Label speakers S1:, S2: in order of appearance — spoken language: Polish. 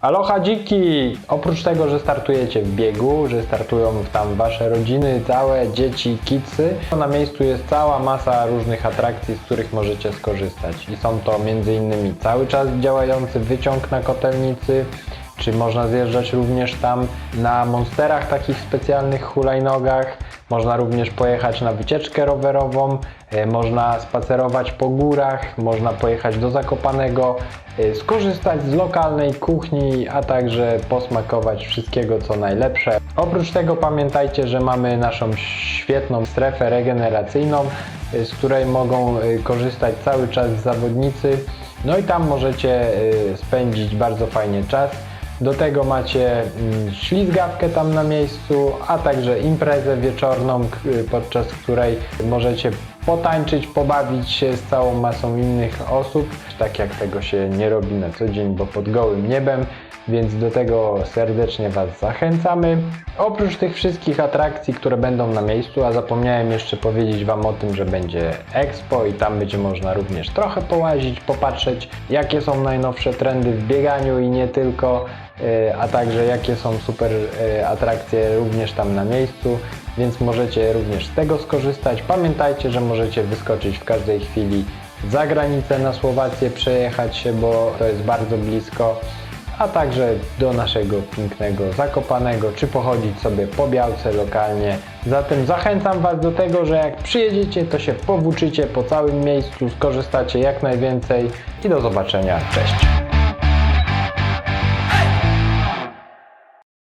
S1: Aloha dziki! Oprócz tego, że startujecie w biegu, że startują tam wasze rodziny, całe dzieci, kidsy, to na miejscu jest cała masa różnych atrakcji, z których możecie skorzystać. I są to m.in. cały czas działający wyciąg na kotelnicy, czy można zjeżdżać również tam na monsterach, takich specjalnych hulajnogach. Można również pojechać na wycieczkę rowerową, e, można spacerować po górach, można pojechać do Zakopanego, e, skorzystać z lokalnej kuchni, a także posmakować wszystkiego co najlepsze. Oprócz tego pamiętajcie, że mamy naszą świetną strefę regeneracyjną, e, z której mogą korzystać cały czas zawodnicy. No i tam możecie spędzić bardzo fajnie czas. Do tego macie mm, ślizgawkę tam na miejscu, a także imprezę wieczorną, podczas której możecie potańczyć, pobawić się z całą masą innych osób, tak jak tego się nie robi na co dzień, bo pod gołym niebem, więc do tego serdecznie Was zachęcamy. Oprócz tych wszystkich atrakcji, które będą na miejscu, a zapomniałem jeszcze powiedzieć Wam o tym, że będzie Expo i tam będzie można również trochę połazić, popatrzeć, jakie są najnowsze trendy w bieganiu i nie tylko, e, a także jakie są super e, atrakcje również tam na miejscu, więc możecie również z tego skorzystać. Pamiętajcie, że możecie wyskoczyć w każdej chwili za granicę na Słowację, przejechać się, bo to jest bardzo blisko a także do naszego pięknego Zakopanego, czy pochodzić sobie po Białce lokalnie. Zatem zachęcam Was do tego, że jak przyjedziecie, to się powłóczycie po całym miejscu, skorzystacie jak najwięcej i do zobaczenia. Cześć!